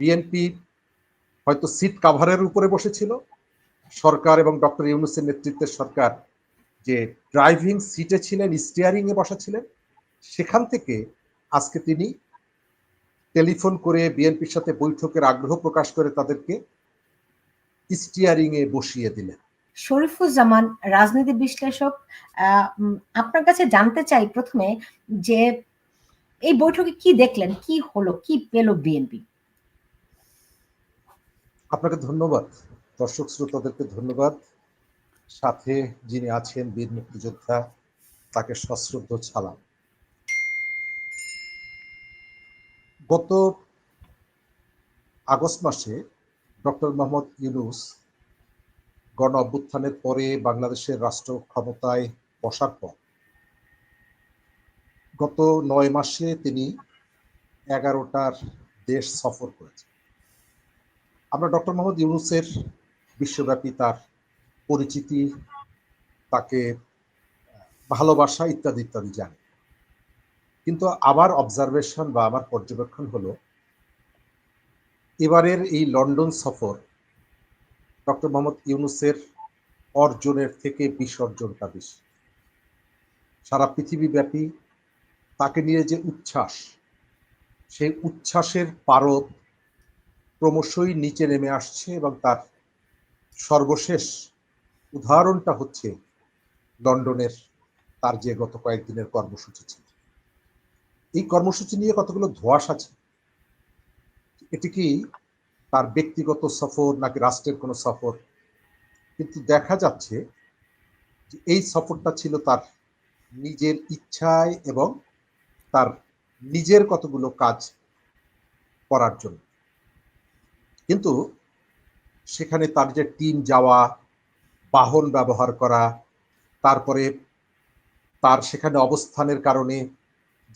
BNP হয়তো seat কাভারের উপরে বসেছিল। সরকার এবং ডক্টর ইউনুসের নেতৃত্বের সরকার যে ড্রাইভিং সিটে ছিলেন স্টিয়ারিং এ বসা ছিলেন সেখান থেকে আজকে তিনি টেলিফোন করে বিএনপির সাথে বৈঠকের আগ্রহ প্রকাশ করে তাদেরকে স্টিয়ারিং এ বসিয়ে দিলেন। শরীফুজ্জামান, রাজনীতি বিশ্লেষক আপনার কাছে জানতে চাই প্রথমে যে এই বৈঠকে কি দেখলেন, কি হলো, কি পেল বিএনপি আপনাকে ধন্যবাদ। দর্শক শ্রোতাদেরকে ধন্যবাদ। সাথে যিনি আছেন বীর মুক্তিযোদ্ধা, তাকে সশ্রদ্ধ ছালাম। গত আগস্ট মাসে ডক্টর মোহাম্মদ ইউনুস গণ অভ্যুত্থানের পরে বাংলাদেশের রাষ্ট্র ক্ষমতায় বসার পর গত নয় মাসে তিনি এগারোটার দেশ সফর করেছেন। আমরা ডক্টর মোহাম্মদ ইউনুসের বিশ্বব্যাপী তার পরিচিতি, তাকে ভালোবাসা ইত্যাদি ইত্যাদি জানি। কিন্তু আমার অবজারভেশন বা আমার পর্যবেক্ষণ হলো, এবারের এই লন্ডন সফর ডক্টর মোহাম্মদ ইউনুসের অর্জনের থেকে বিসর্জনটা বেশি। সারা পৃথিবীব্যাপী তাকে নিয়ে যে উচ্ছ্বাস, সেই উচ্ছ্বাসের পারদ ক্রমশই নিচে নেমে আসছে এবং তার সর্বশেষ উদাহরণটা হচ্ছে লন্ডনের তার যে গত কয়েকদিনের কর্মসূচি ছিল। এই কর্মসূচি নিয়ে কতগুলো ধোয়াশ আছে? এটি কি তার ব্যক্তিগত সফর নাকি রাষ্ট্রের কোনো সফর? কিন্তু দেখা যাচ্ছে যে এই সফরটা ছিল তার নিজের ইচ্ছায় এবং তার নিজের কতগুলো কাজ করার জন্য। কিন্তু সেখানে তার যে টিম যাওয়া, বাহন ব্যবহার করা, তারপরে তার সেখানে অবস্থানের কারণে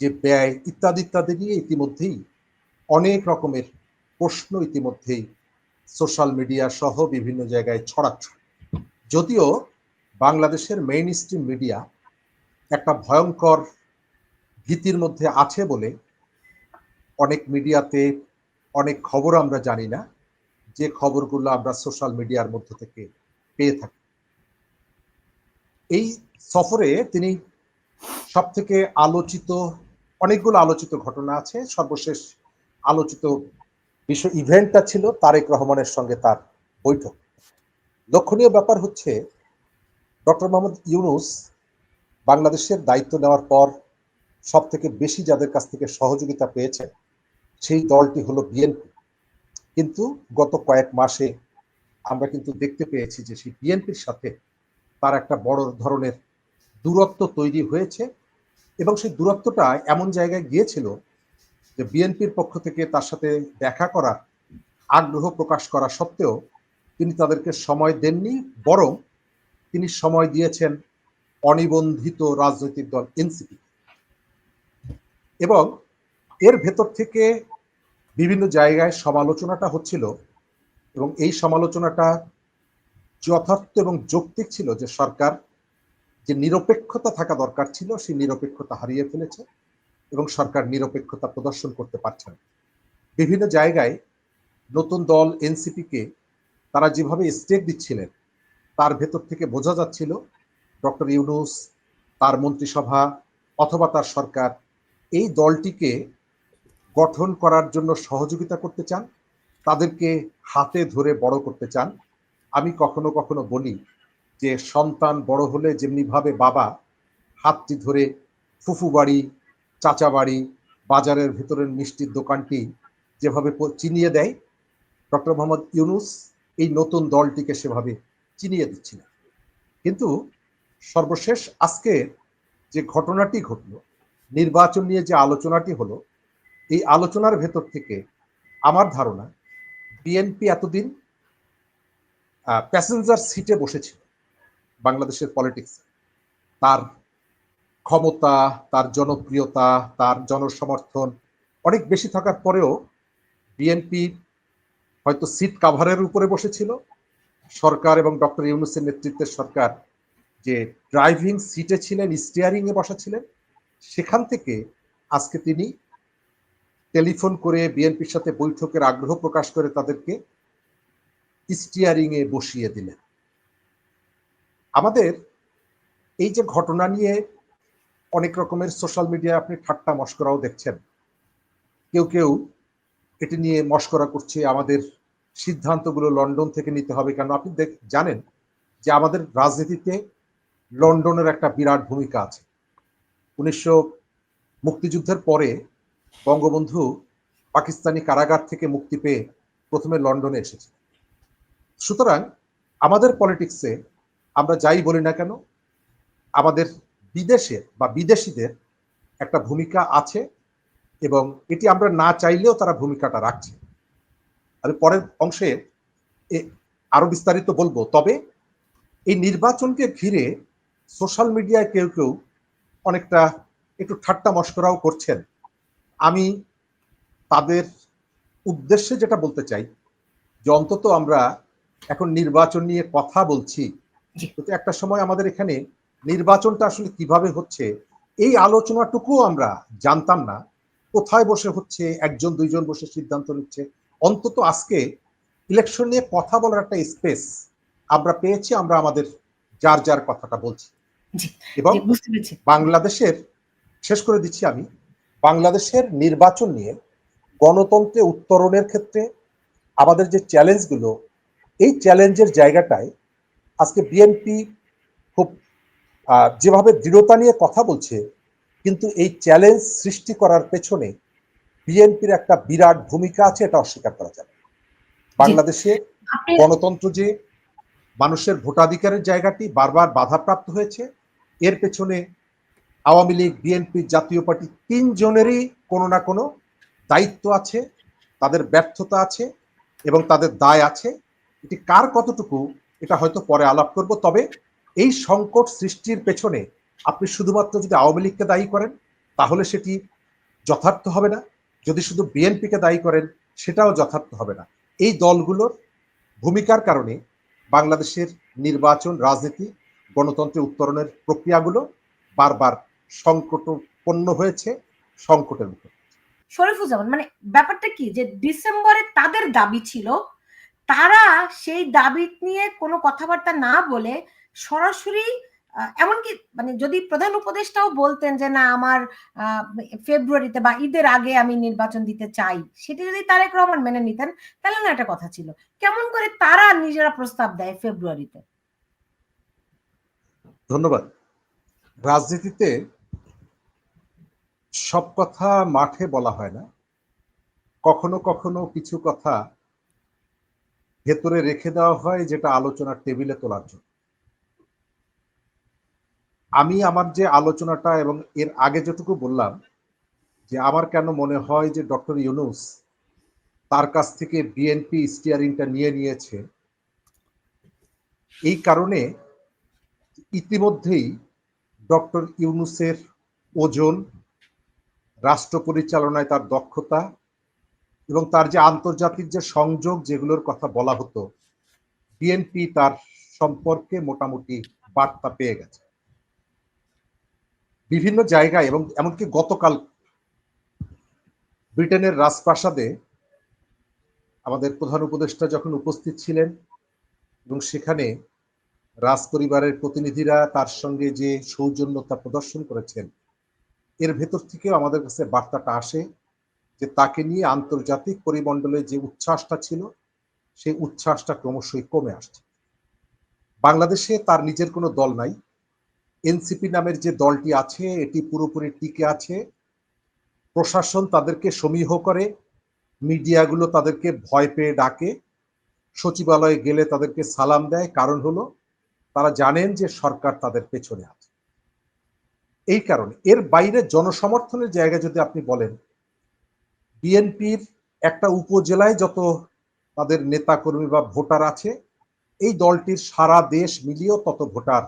যে ব্যয় ইত্যাদি ইত্যাদি নিয়ে ইতিমধ্যেই অনেক রকমের প্রশ্ন ইতিমধ্যেই সোশ্যাল মিডিয়া সহ বিভিন্ন জায়গায় ছড়াচ্ছে। যদিও বাংলাদেশের মেইন স্ট্রিম মিডিয়া একটা ভয়ঙ্কর ভীতির মধ্যে আছে বলে অনেক মিডিয়াতে অনেক খবর আমরা জানি না। যে খবরগুলো আমরা সোশ্যাল মিডিয়ার মধ্যে থেকে পেয়ে থাকি। এই সফরে তিনি সব থেকে আলোচিত, অনেকগুলো আলোচিত ঘটনা আছে। সর্বশেষ আলোচিত বিশ্ব ইভেন্টটা ছিল তারেক রহমানের সঙ্গে তার বৈঠক। লক্ষণীয় ব্যাপার হচ্ছে, ডক্টর মোহাম্মদ ইউনুস বাংলাদেশের দায়িত্ব নেওয়ার পর সব থেকে বেশি যাদের কাছ থেকে সহযোগিতা পেয়েছে সেই দলটি হলো বিএনপি। কিন্তু গত কয়েক মাসে আমরা কিন্তু দেখতে পেয়েছি যে সেই বিএনপির সাথে তার একটা বড় ধরনের দূরত্ব তৈরি হয়েছে এবং সেই দূরত্বটা এমন জায়গায় গিয়েছিল যে বিএনপির পক্ষ থেকে তার সাথে দেখা করার আগ্রহ প্রকাশ করা সত্ত্বেও তিনি তাদেরকে সময় দেননি, বরং তিনি সময় দিয়েছেন অনিবন্ধিত রাজনৈতিক দল এনসিপি এবং এর ভেতর থেকে বিভিন্ন জায়গায় সমালোচনাটা হচ্ছিল এবং এই সমালোচনাটা যথার্থ এবং যৌক্তিক ছিল যে সরকার যে নিরপেক্ষতা থাকা দরকার ছিল, সেই নিরপেক্ষতা হারিয়ে ফেলেছে এবং সরকার নিরপেক্ষতা প্রদর্শন করতে পারছে না। বিভিন্ন জায়গায় নতুন দল, এনসিপিকে তারা যেভাবে স্টেক দিচ্ছিলেন, তার ভেতর থেকে বোঝা যাচ্ছিল ডক্টর ইউনুস, তার মন্ত্রিসভা অথবা তার সরকার এই দলটিকে গঠন করার জন্য সহযোগিতা করতে চান, তাদেরকে হাতে ধরে বড় করতে চান। আমি কখনো কখনো বলি যে, সন্তান বড় হলে যেমনিভাবে বাবা হাতটি ধরে ফুফু বাড়ি, চাচা বাড়ি, বাজারের ভেতরের মিষ্টির দোকানটি যেভাবে চিনিয়ে দেয়, ডক্টর মোহাম্মদ ইউনুস এই নতুন দলটিকে সেভাবে চিনিয়ে দিচ্ছিলেন কিন্তু সর্বশেষ আজকে যে ঘটনাটি ঘটল, নির্বাচন নিয়ে যে আলোচনাটি হলো এই আলোচনার ভেতর থেকে আমার ধারণা বিএনপি এতদিন প্যাসেঞ্জার সিটে বসেছিল বাংলাদেশের পলিটিক্স তার ক্ষমতা, তার জনপ্রিয়তা, তার জনসমর্থন অনেক বেশি থাকার পরেও বিএনপি হয়তো সিট কাভারের উপরে বসেছিল। সরকার এবং ডক্টর ইউনুসের নেতৃত্বের সরকার যে ড্রাইভিং সিটে ছিলেন স্টিয়ারিং এ বসা ছিলেন, সেখান থেকে আজকে তিনি টেলিফোন করে বিএনপির সাথে বৈঠকের আগ্রহ প্রকাশ করে তাদেরকে স্টিয়ারিং এ বসিয়ে দিলেন। আমাদের এই যে ঘটনা নিয়ে অনেক রকমের সোশ্যাল মিডিয়ায় আপনি ঠাট্টা মস্করাও দেখছেন। কেউ কেউ এটি নিয়ে মস্করা করছে, আমাদের সিদ্ধান্তগুলো লন্ডন থেকে নিতে হবে কেন? আপনি জানেন যে আমাদের রাজনীতিতে লন্ডনের একটা বিরাট ভূমিকা আছে। উনিশশো মুক্তিযুদ্ধের পরে বঙ্গবন্ধু পাকিস্তানি কারাগার থেকে মুক্তি পেয়ে প্রথমে লন্ডনে এসেছে। সুতরাং আমাদের পলিটিক্সে আমরা যাই বলি না কেন, আমাদের বিদেশের বা বিদেশিদের একটা ভূমিকা আছে এবং এটি আমরা না চাইলেও তারা ভূমিকাটা রাখছে। আমি পরের অংশে আরও বিস্তারিত বলব, তবে এই নির্বাচনকে ঘিরে সোশ্যাল মিডিয়ায় কেউ কেউ অনেকটা একটু ঠাট্টা মস্করাও করছেন। আমি তাদের উদ্দেশ্যে যেটা বলতে চাই যে অন্তত আমরা এখন নির্বাচন নিয়ে কথা বলছি। কিন্তু একটা সময় আমাদের এখানে নির্বাচনটা আসলে কীভাবে হচ্ছে এই আলোচনাটুকুও আমরা জানতাম না। কোথায় বসে হচ্ছে একজন দুইজন বসে সিদ্ধান্ত নিচ্ছে। অন্তত আজকে ইলেকশন নিয়ে কথা বলার একটা স্পেস আমরা পেয়েছি আমরা আমাদের যার যার কথাটা বলছি। এবং বাংলাদেশের শেষ করে দিচ্ছি আমি বাংলাদেশের নির্বাচন নিয়ে গণতন্ত্রে উত্তরণের ক্ষেত্রে আমাদের যে চ্যালেঞ্জগুলো এই চ্যালেঞ্জের জায়গাটায় আজকে বিএনপি খুব যেভাবে দৃঢ়তা নিয়ে কথা বলছে কিন্তু এই চ্যালেঞ্জ সৃষ্টি করার পেছনে বিএনপির একটা বিরাট ভূমিকা আছে এটা অস্বীকার করা যাবে বাংলাদেশে গণতন্ত্র যে মানুষের ভোটাধিকারের জায়গাটি বারবার বাধাপ্রাপ্ত হয়েছে এর পেছনে আওয়ামী লীগ, বিএনপি জাতীয় পার্টি তিনজনেরই কোনো না কোনো দায়িত্ব আছে, তাদের ব্যর্থতা আছে এবং তাদের দায় আছে। এটি কার কতটুকু, এটা হয়তো পরে আলাপ করব, তবে এই সংকট সৃষ্টির পেছনে আপনি শুধুমাত্র যদি আওয়ামী লীগকে দায়ী করেন, তাহলে সেটি যথার্থ হবে না। যদি শুধু বিএনপিকে দায়ী করেন, সেটাও যথার্থ হবে না। এই দলগুলোর ভূমিকার কারণে বাংলাদেশের নির্বাচন, রাজনীতি, গণতন্ত্রের উত্তরণের প্রক্রিয়াগুলো বারবার সংকটপন্ন হয়েছে সংকটের মুখে শরীফুজ্জামান মানে ব্যাপারটা কি যে ডিসেম্বরে তাদের দাবি ছিল তারা সেই দাবি নিয়ে কোনো কথাবার্তা না বলে সরাসরি এমনকি মানে যদি প্রধান উপদেষ্টাও বলতেন যে না আমার ফেব্রুয়ারিতে বা ঈদের আগে আমি নির্বাচন দিতে চাই সেটি যদি তারেক রহমান মেনে নিতেন তাহলে না একটা কথা ছিল। কেমন করে তারা নিজেরা প্রস্তাব দেয় ফেব্রুয়ারিতে? ধন্যবাদ। রাজনীতিতে সব কথা মাঠে বলা হয় না। কখনো কখনো কিছু কথা ভেতরে রেখে দেওয়া হয় যেটা আলোচনার টেবিলে তোলার জন্য। আমি আমার যে আলোচনাটা এবং এর আগে যেটুকু বললাম যে আমার কেন মনে হয় যে ডক্টর ইউনুস তার কাছ থেকে বিএনপি স্টিয়ারিংটা নিয়ে নিয়েছে, এই কারণে ইতিমধ্যেই ডক্টর ইউনুসের ওজন রাষ্ট্র পরিচালনায় তার দক্ষতা এবং তার যে আন্তর্জাতিক যে সংযোগ যেগুলোর কথা বলা হতো বিএনপি তার সম্পর্কে মোটামুটি বার্তা পেয়ে গেছে। বিভিন্ন জায়গায় এবং এমনকি গতকাল ব্রিটেনের রাজপ্রাসাদে আমাদের প্রধান উপদেষ্টা যখন উপস্থিত ছিলেন এবং সেখানে রাজ পরিবারের প্রতিনিধিরা তার সঙ্গে যে সৌজন্যতা প্রদর্শন করেছেন এর ভেতর থেকেও আমাদের কাছে বার্তাটা আসে যে তাকে নিয়ে আন্তর্জাতিক পরিমণ্ডলে যে উচ্ছ্বাসটা ছিল, সেই উচ্ছ্বাসটা ক্রমশই কমে আসছে। বাংলাদেশে তার নিজের কোনো দল নাই। এনসিপি নামের যে দলটি আছে, এটি পুরোপুরি টিকে আছে। প্রশাসন তাদেরকে সমীহ করে, মিডিয়াগুলো তাদেরকে ভয় পেয়ে ডাকে, সচিবালয়ে গেলে তাদেরকে সালাম দেয়। কারণ হলো, তারা জানেন যে সরকার তাদের পেছনে আছে। এই কারণে। এর বাইরে জনসমর্থনের জায়গা যদি আপনি বলেন, বিএনপির একটা উপজেলায় যত তাদের নেতাকর্মী বা ভোটার আছে, এই দলটির সারা দেশ মিলিয়েও তত ভোটার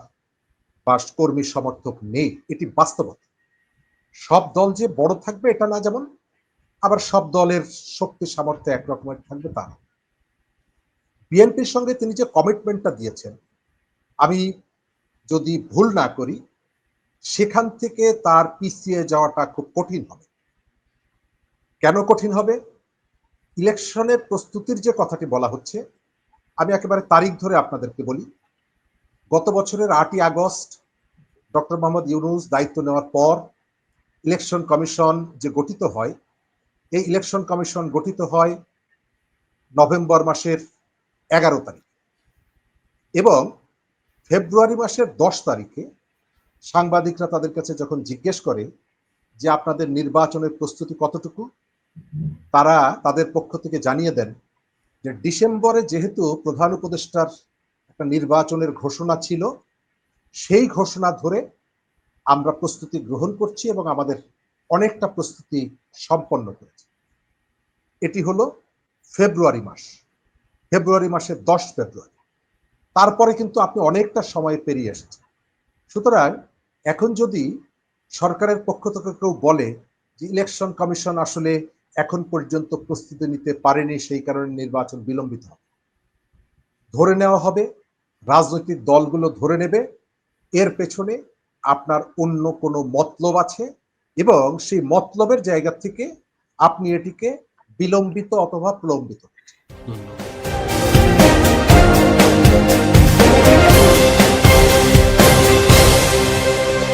বা কর্মী সমর্থক নেই। এটি বাস্তবতা। সব দল যে বড় থাকবে, এটা না যেমন, আবার সব দলের শক্তি সামর্থ্য একরকমের থাকবে তা না। বিএনপির সঙ্গে তিনি যে কমিটমেন্টটা দিয়েছেন, আমি যদি ভুল না করি সেখান থেকে তার পিছিয়ে যাওয়াটা খুব কঠিন হবে। কেন কঠিন হবে? ইলেকশনের প্রস্তুতির যে কথাটি বলা হচ্ছে, আমি একেবারে তারিখ ধরে আপনাদেরকে বলি, গত বছরের আটই আগস্ট ডক্টর মোহাম্মদ ইউনুস দায়িত্ব নেওয়ার পর ইলেকশন কমিশন যে গঠিত হয়, এই ইলেকশন কমিশন গঠিত হয় নভেম্বর মাসের এগারো তারিখ এবং ফেব্রুয়ারি মাসের দশ তারিখে সাংবাদিকরা তাদের কাছে যখন জিজ্ঞেস করে যে আপনাদের নির্বাচনের প্রস্তুতি কতটুকু, তারা তাদের পক্ষ থেকে জানিয়ে দেন যে ডিসেম্বরে যেহেতু প্রধান উপদেষ্টার একটা নির্বাচনের ঘোষণা ছিল, সেই ঘোষণা ধরে আমরা প্রস্তুতি গ্রহণ করছি এবং আমাদের অনেকটা প্রস্তুতি সম্পন্ন করেছি। এটি হলো ফেব্রুয়ারি মাস। ফেব্রুয়ারি মাসের দশ ফেব্রুয়ারি। তারপরে কিন্তু আপনি অনেকটা সময় পেরিয়ে এসেছেন। সুতরাং এখন যদি সরকারের পক্ষ থেকে কেউ বলে যে ইলেকশন কমিশন আসলে এখন পর্যন্ত প্রস্তুতি নিতে পারেনি, সেই কারণে নির্বাচন বিলম্বিত হবে। ধরে নেওয়া হবে, রাজনৈতিক দলগুলো ধরে নেবে। এর পেছনে আপনার অন্য কোনো মতলব আছে এবং সেই মতলবের জায়গা থেকে আপনি এটিকে বিলম্বিত অথবা প্রলম্বিত ধন্যবাদ।